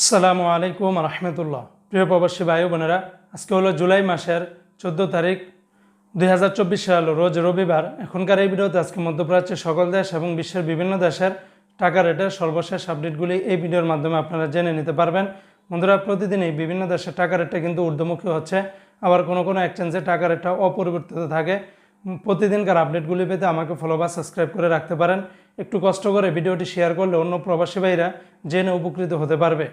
আসসালামু আলাইকুম রহমতুল্লাহ। প্রিয় প্রবাসী ভাই বোনেরা, আজকে হলো জুলাই মাসের চোদ্দ তারিখ, দুই হাজার চব্বিশ সাল, রোজ রবিবার। এখনকার এই ভিডিওতে আজকে মধ্যপ্রাচ্যের সকল দেশ এবং বিশ্বের বিভিন্ন দেশের টাকা রেটের সর্বশেষ আপডেটগুলি এই ভিডিওর মাধ্যমে আপনারা জেনে নিতে পারবেন। বন্ধুরা প্রতিদিনই বিভিন্ন দেশের টাকা রেটটা কিন্তু ঊর্ধ্বমুখী হচ্ছে। আবার কোনো কোনো এক্সচেঞ্জে টাকা রেটটা অপরিবর্তিত থাকে। প্রতিদিনকার আপডেটগুলি পেতে আমাকে ফলো বা সাবস্ক্রাইব করে রাখতে পারেন। একটু কষ্ট করে ভিডিওটি শেয়ার করলে অন্য প্রবাসী ভাইরা জেনে উপকৃত হতে পারবে।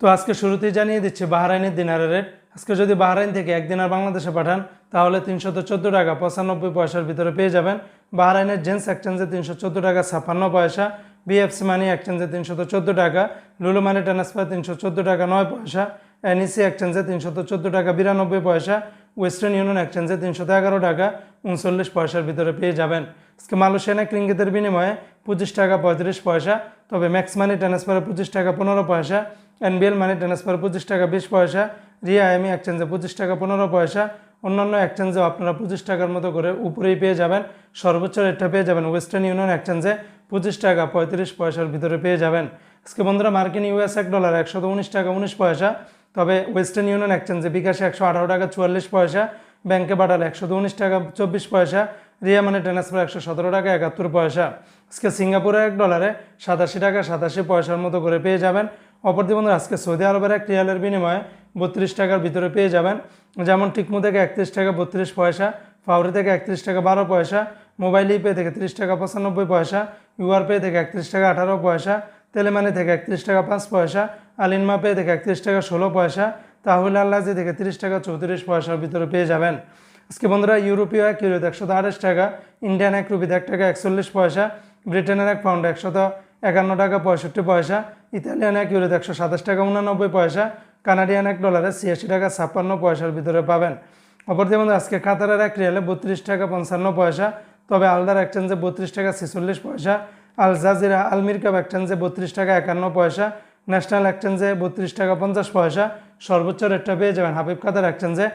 তো আজকে শুরুতেই জানিয়ে দিচ্ছি বাহারাইনের দিনারের রেট আজকে যদি বাহারাইন থেকে এক দিনার বাংলাদেশে পাঠান, তাহলে তিনশত চোদ্দ টাকা পঁচানব্বই পয়সার ভিতরে পেয়ে যাবেন। বাহারাইনের জেন্টস এক্সচেঞ্জে তিনশো চোদ্দ টাকা ছাপ্পান্ন পয়সা, বিএফসি মানি এক্সচেঞ্জে তিনশত চোদ্দ টাকা, লুলু মানি ট্রান্সফার তিনশো চোদ্দ টাকা নয় পয়সা, এনইসি এক্সচেঞ্জে তিনশত চোদ্দ টাকা বিরানব্বই পয়সা, ওয়েস্টার্ন ইউনিয়ন এক্সচেঞ্জে তিনশত এগারো টাকা উনচল্লিশ পয়সার ভিতরে পেয়ে যাবেন। আজকে মালয়েশিয়ানা ক্রিঙ্গিতের বিনিময়ে পঁচিশ টাকা পঁয়ত্রিশ পয়সা, তবে ম্যাক্স মানি ট্রান্সফারে পঁচিশ টাকা পনেরো পয়সা এনবিএল মানি ট্রান্সফার পঁচিশ টাকা বিশ পয়সা, রিয়া এমি এক্সচেঞ্জে পঁচিশ টাকা পনেরো পয়সা, অন্যান্য এক্সচেঞ্জেও আপনারা পঁচিশ টাকার মতো করে উপরেই পেয়ে যাবেন, সর্বোচ্চ রেটটা পেয়ে যাবেন ওয়েস্টার্ন ইউনিয়ন এক্সচেঞ্জে পঁচিশ টাকা পঁয়ত্রিশ পয়সার ভিতরে পেয়ে যাবেন। আজকে বন্ধুরা মার্কিন ইউএস এক ডলার একশত উনিশ টাকা উনিশ পয়সা, তবে ওয়েস্টার্ন ইউনিয়ন এক্সচেঞ্জে বিকাশে একশো আঠারো টাকা চুয়াল্লিশ পয়সা, ব্যাংকে পাঠালে একশো উনিশ টাকা চব্বিশ পয়সা, রিয়া মানে ট্রান্সফার একশো সতেরো টাকা একাত্তর পয়সা। আজকে সিঙ্গাপুরে এক ডলারে সাতাশি টাকা সাতাশি পয়সার মতো করে পেয়ে যাবেন অপরদি বন্ধুরা, আজকে সৌদি আরবের এক রিয়ালের বিনিময়ে বত্রিশ টাকার ভিতরে পেয়ে যাবেন। যেমন টিকমু থেকে একত্রিশ টাকা বত্রিশ পয়সা, ফাউরি থেকে একত্রিশ টাকা বারো পয়সা, মোবাইল ইপে থেকে তিরিশ টাকা পঁচানব্বই পয়সা, ইউআর পে থেকে একত্রিশ টাকা আঠারো পয়সা, তেলেমানি থেকে একত্রিশ টাকা পাঁচ পয়সা, আলিনমা পে থেকে একত্রিশ টাকা ষোলো পয়সা, তাহলে আল্লাজি থেকে তিরিশ টাকা চৌত্রিশ পয়সার ভিতরে পেয়ে যাবেন। আজকে বন্ধুরা, ইউরোপীয় এক ইউরোতে একশো আঠাশ টাকা, ইন্ডিয়ান এক রুপিতে এক টাকা একচল্লিশ পয়সা, ব্রিটেনের এক পাউন্ড একশত একান্ন টাকা পঁয়ষট্টি পয়সা ইতালিয়ান এক ইউরোতে একশো সাতাশ টাকা উনানব্বই পয়সা, কানাডিয়ান এক ডলারে ছিয়াশি টাকা ছাপ্পান্ন পয়সার ভিতরে পাবেন। অপরদিকে বন্ধু আজকে কাতারের এক রিয়ালে বত্রিশ টাকা পঞ্চান্ন পয়সা, তবে আলদার এক্সচেঞ্জে বত্রিশ টাকা ছেচল্লিশ পয়সা, আল জাজিরা আলমির কাপ এক্সচেঞ্জে বত্রিশ টাকা একান্ন পয়সা, ন্যাশনাল এক্সচেঞ্জে বত্রিশ টাকা পঞ্চাশ পয়সা, সর্বোচ্চ রেটটা পেয়ে যাবেন হাবিব কাতার এক্সচেঞ্জে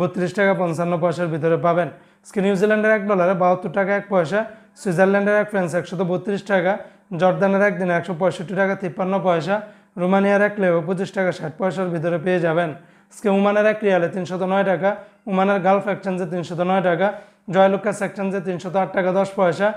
বত্রিশ টাকা পঞ্চান্ন পয়সার ভিতরে পাবেন। আজকে নিউজিল্যান্ডের এক ডলারে বাহাত্তর টাকা এক পয়সা, সুইজারল্যান্ডের এক ফ্রান্স একশত বত্রিশ টাকা জর্দানের এক দিনে একশো পঁয়ষট্টি টাকা, তিপ্পান্ন পয়সা, রোমানিয়ার এক লেও পঁচিশ টাকা, ষাট পয়সার ভিতরে পেয়ে যাবেন। আজকে উমানের এক রিয়ালে তিনশত নয় টাকা উমানের গালফ এক্সচেঞ্জে তিনশত নয় টাকা জয়লুকাস এক্সচেঞ্জে তিনশত আট টাকা, দশ পয়সা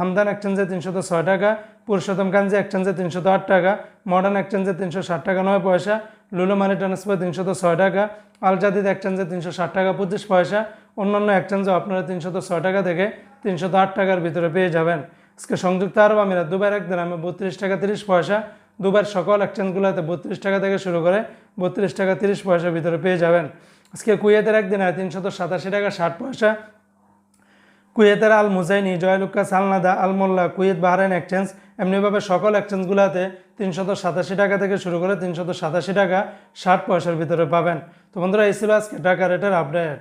হামদান এক্সচেঞ্জে তিনশত ছয় টাকা, পুরুষোত্তম কাঞ্জি এক্সচেঞ্জে তিনশত আট টাকা, মডার্ন এক্সচেঞ্জে তিনশো ষাট টাকা, নয় পয়সা, লুলো মানি ট্রান্সফার তিনশত ছয় টাকা, আল জাদিদ এক্সচেঞ্জে তিনশো ষাট টাকা, পঁচিশ পয়সা, অন্যান্য এক্সচেঞ্জেও আপনারা তিনশত ছয় টাকা থেকে তিনশত আট টাকার ভিতরে পেয়ে যাবেন। আজকে সংযুক্ত আরব আমিরাত দুবার এক দিনামে বত্রিশ টাকা তিরিশ পয়সা দুবার সকল এক্সচেঞ্জগুলোতে বত্রিশ টাকা থেকে শুরু করে বত্রিশ টাকা তিরিশ পয়সার ভিতরে পেয়ে যাবেন। আজকে কুয়েতের একদিনে তিনশত সাতাশি টাকা ষাট পয়সা। কুয়েতের Al Muzaini Joyalukkas Al Nada Al Mulla Kuwait Bahrain exchange এমনিভাবে সকল এক্সচেঞ্জগুলোতে তিনশত সাতাশি টাকা থেকে শুরু করে তিনশত সাতাশি টাকা ষাট পয়সার ভিতরে পাবেন। তো বন্ধুরা, এই ছিল আজকে টাকা রেটের আপডেট